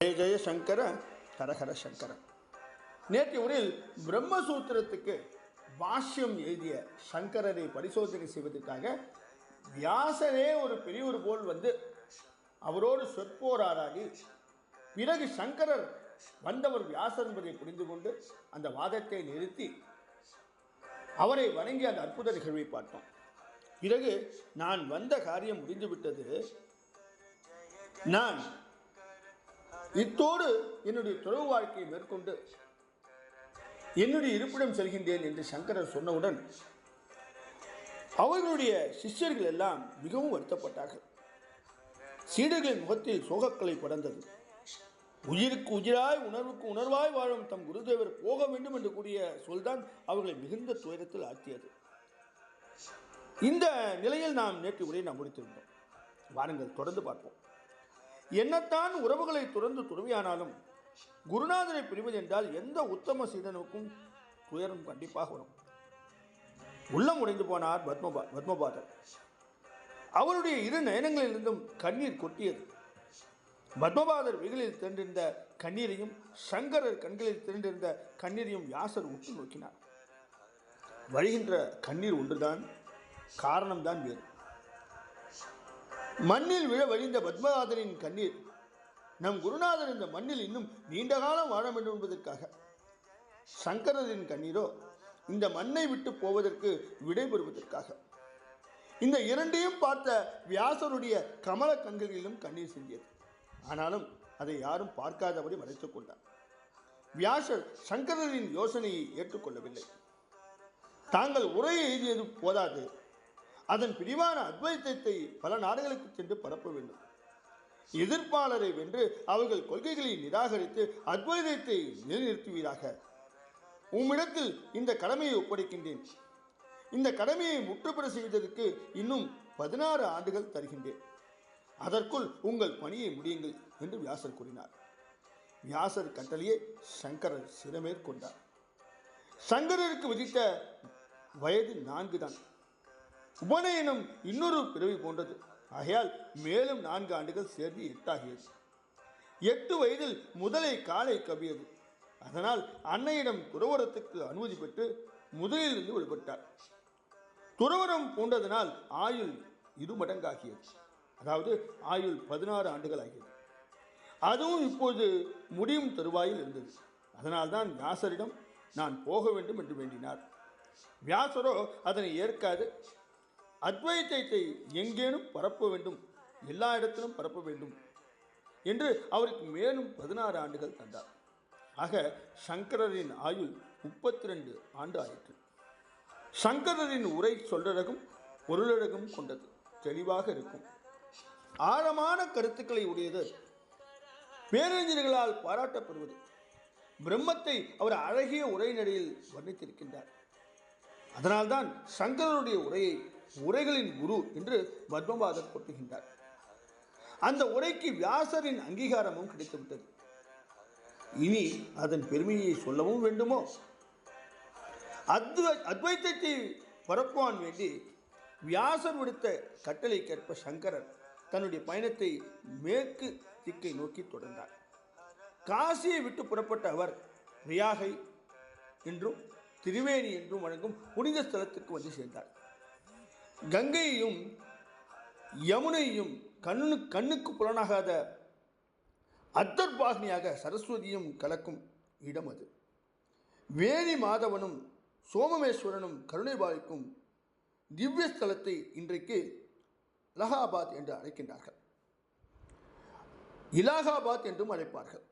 ஜெய ஜெய சங்கர ஹரஹர சங்கர. நேற்றைய உரையில் பிரம்மசூத்திரத்துக்கு பாஷ்யம் எழுதிய சங்கரரை பரிசோதனை செய்வதற்காக வியாசரே ஒரு பெரியவர் போல் வந்து அவரோடு சொற்போராடி பிறகு சங்கரர் வந்தவர் வியாசர் என்பதை புரிந்து கொண்டு அந்த வாதத்தை நிறுத்தி அவரை வணங்கி அந்த அற்புத நிகழ்வை பார்த்தோம். பிறகு நான் வந்த காரியம் முடிந்துவிட்டது. நான் இத்தோடு என்னுடைய துறவு வாழ்க்கையை மேற்கொண்டு என்னுடைய இருப்பிடம் செல்கின்றேன் என்று சங்கரர் சொன்னவுடன் அவர்களுடைய சிஷ்யர்கள் எல்லாம் மிகவும் வருத்தப்பட்டார்கள். சீடர்களின் முகத்தில் சோகக்கலை படர்ந்தது. உயிருக்கு உயிராய் உணர்வுக்கு உணர்வாய் வாழும் தம் குருதேவர் போக வேண்டும் என்று கூடிய சொல்தான் அவர்களை மிகுந்த துயரத்தில் ஆழ்த்தியது. இந்த நிலையில் நாம் நேற்று உரையை நாம் முடித்திருந்தோம். வாருங்கள் தொடர்ந்து பார்ப்போம். என்னத்தான் உறவுகளை துறந்து துறவியானாலும் குருநாதனை பிரிவது என்றால் எந்த உத்தம சீடனுக்கும் துயரம் கண்டிப்பாக வரும். உள்ளம் உடைந்து போனார் பத்மபா பத்மபாதர் அவருடைய இரு நயனங்களிலிருந்தும் கண்ணீர் கொட்டியது. பத்மபாதர் வெயிலில் திரண்டிருந்த கண்ணீரையும் சங்கரர் கண்களில் திரண்டிருந்த கண்ணீரையும் யாசர் உற்று நோக்கினார். வழிகின்ற கண்ணீர் ஒன்றுதான் காரணம்தான் வேறு. மண்ணில் விழ வழிந்த பத்மநாதனின் கண்ணீர். நம் குருநாதர் இந்த மண்ணில் இன்னும் நீண்ட காலம் வாழ வேண்டும் என்பதற்காக. சங்கரரின் கண்ணீரோ இந்த மண்ணை விட்டு போவதற்கு விடைபெறுவதற்காக இந்த இரண்டையும் பார்த்த வியாசருடைய கமல கண்களிலும் கண்ணீர் சிந்தியது. ஆனாலும் அதை யாரும் பார்க்காதபடி மறைத்துக் கொண்டார். வியாசர் சங்கரரின் யோசனையை ஏற்றுக்கொள்ளவில்லை. தாங்கள் உரையை எழுதியது போதாது. அதன் பிரிவான அத்வைத்தத்தை பல நாடுகளுக்கு சென்று பரப்ப வேண்டும். எதிர்ப்பாளரை வென்று அவர்கள் கொள்கைகளை நிராகரித்து அத்வைதத்தை நிலைநிறுத்துவீராக. உம்மிடத்தில் இந்த கடமையை ஒப்படைக்கின்றேன். இந்த கடமையை முற்றுப்பெற செய்வதற்கு இன்னும் பதினாறு ஆண்டுகள் தருகின்றேன். அதற்குள் உங்கள் பணியை முடியுங்கள் என்று வியாசர் கூறினார். வியாசர் கட்டளையை சங்கரர் சிறமேற்கொண்டார் சங்கரருக்கு விதித்த வயது நான்கு தான் உபநயனம் இன்னொரு பிறவி போன்றது. ஆகையால் மேலும் நான்கு ஆண்டுகள் சேர்ந்து எட்டாகியது. எட்டு வயதில் முதலை காலை கவியது அதனால் அன்னையிடம் துறவரத்துக்கு அனுமதி பெற்று முதலிலிருந்து விடுபட்டார். துறவரம் பூண்டதனால் ஆயுள் இருமடங்காகியது. அதாவது ஆயுள் பதினாறு ஆண்டுகள் ஆகியது. அதுவும் இப்போது முடியும் தருவாயில் இருந்தது. அதனால்தான் வியாசரிடம் நான் போக வேண்டும் என்று வேண்டினார். வியாசரோ அதனை ஏற்காது. அத்வைத்தத்தை எங்கேனும் பரப்ப வேண்டும். எல்லா இடத்திலும் பரப்ப வேண்டும் என்று அவருக்கு மேலும் பதினாறு ஆண்டுகள் தந்தார். ஆக சங்கரரின் ஆயுள் முப்பத்தி ரெண்டு ஆண்டு ஆயிற்று. சங்கரரின் உரை சொல்லழகும் பொருளழகும் கொண்டது தெளிவாக இருக்கும். ஆழமான கருத்துக்களை உடையது. பேரறிஞர்களால் பாராட்டப்படுவது. பிரம்மத்தை அவர் அழகிய உரைநடையில் வர்ணித்திருக்கின்றார். அதனால்தான் சங்கரருடைய உரையை உரைகளின் குரு என்று பத்மபாதர் கொட்டுகின்றார் அந்த உரைக்கு வியாசரின் அங்கீகாரமும் கிடைத்துவிட்டது. இனி அதன் பெருமையை சொல்லவும் வேண்டுமோ? அத்வ அத்வைத்தத்தை பரப்புவான் வேண்டி வியாசர் விடுத்த கட்டளைக்கேற்ப சங்கரர் தன்னுடைய பயணத்தை மேற்கு திக்கை நோக்கி தொடர்ந்தார். காசியை விட்டு புறப்பட்ட அவர் ரியாகை என்றும் திரிவேணி என்றும் வழங்கும் புனித ஸ்தலத்துக்கு வந்து சேர்ந்தார். கங்கையையும் யமுனையும் கண்ணு கண்ணுக்கு புலனாகாத அத்தர்பாகினியாக சரஸ்வதியும் கலக்கும் இடம் அது. வேணி மாதவனும் சோமமேஸ்வரனும் கருணை பாலிக்கும் திவ்ய ஸ்தலத்தை இன்றைக்கு அலகாபாத் என்று அழைக்கின்றார்கள். இலாகாபாத் என்றும் அழைப்பார்கள்.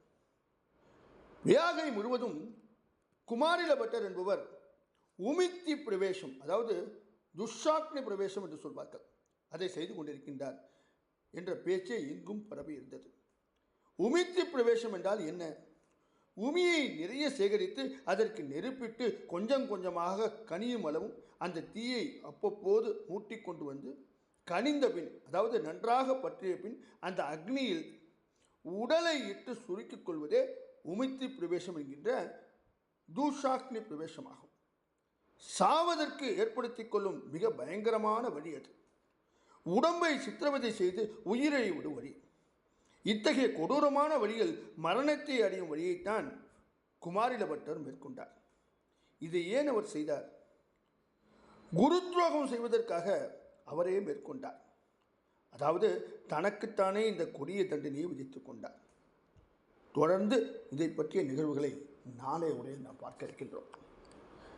வியாகை முழுவதும் குமாரில பட்டர் என்பவர் உமித்தி பிரவேசம் அதாவது துஷாக்னி பிரவேசம் என்று சொல்வார்கள். அதை செய்து கொண்டிருக்கின்றார் என்ற பேச்சே எங்கும் பரவி இருந்தது. உமித்தி பிரவேசம் என்றால் என்ன? உமியை நிறைய சேகரித்து அதற்கு நெருப்பிட்டு கொஞ்சம் கொஞ்சமாக கனியும் அளவும் அந்த தீயை அப்பப்போது மூட்டி கொண்டு வந்து கனிந்த பின் அதாவது நன்றாக பற்றிய பின் அந்த அக்னியில் உடலை இட்டு சுருக்கிக் கொள்வதே உமித்தி பிரவேசம் என்கின்ற தூஷாக்னி பிரவேசமாகும். சாவதற்கு ஏற்படுத்தி கொள்ளும் மிக பயங்கரமான வழி அது. உடம்பை சித்திரவதை செய்து உயிரை விடும் வழி. இத்தகைய கொடூரமான வழியில் மரணத்தை அடையும் வழியைத்தான் குமாரில பட்டர் மேற்கொண்டார். இதை ஏன் அவர் செய்தார்? குரு துரோகம் செய்வதற்காக அவரே மேற்கொண்டார். அதாவது தனக்குத்தானே இந்த கொடிய தண்டனையை விதித்துக் கொண்டார். தொடர்ந்து இதை பற்றிய நிகழ்வுகளை நாளை உரையில் நாம் பார்க்க இருக்கின்றோம்.